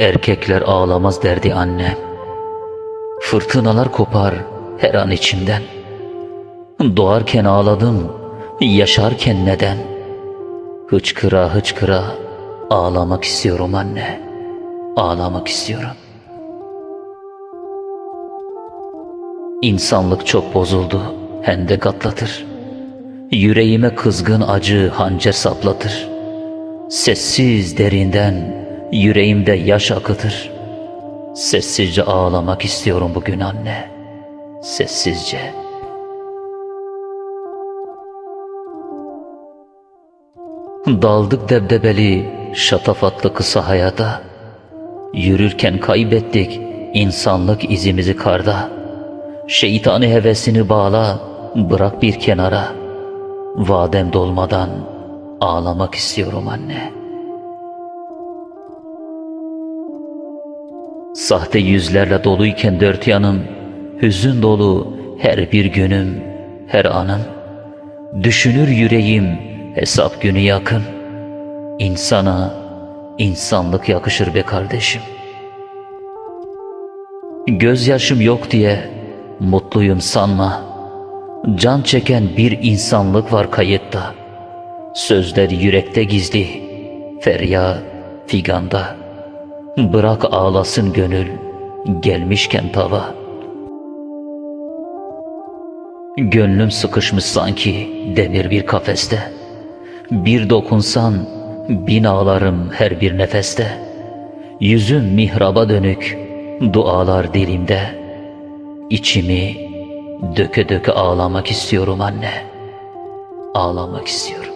Erkekler ağlamaz derdi annem. Fırtınalar kopar her an içimden. Doğarken ağladım, yaşarken neden? Hıçkıra hıçkıra ağlamak istiyorum anne. Ağlamak istiyorum. İnsanlık çok bozuldu, hendek atlatır. Yüreğime kızgın acı hançer saplatır. Sessiz derinden yüreğimde yaş akıtır. Sessizce ağlamak istiyorum bugün anne. Sessizce. Daldık debdebeli, şatafatlı kısa hayata. Yürürken kaybettik insanlık izimizi karda. Şeytani hevesini bağla, bırak bir kenara. Vadem dolmadan ağlamak istiyorum anne. Sahte yüzlerle doluyken dört yanım, hüzün dolu her bir günüm, her anım. Düşünür yüreğim hesap günü yakın. İnsana insanlık yakışır be kardeşim. Gözyaşım yok diye mutluyum sanma. Can çeken bir insanlık var kayıtta. Sözler yürekte gizli, feryat figanda. Bırak ağlasın gönül, gelmişken tava. Gönlüm sıkışmış sanki demir bir kafeste. Bir dokunsan bin ağlarım her bir nefeste. Yüzüm mihraba dönük, dualar dilimde. İçimi döke döke ağlamak istiyorum anne. Ağlamak istiyorum.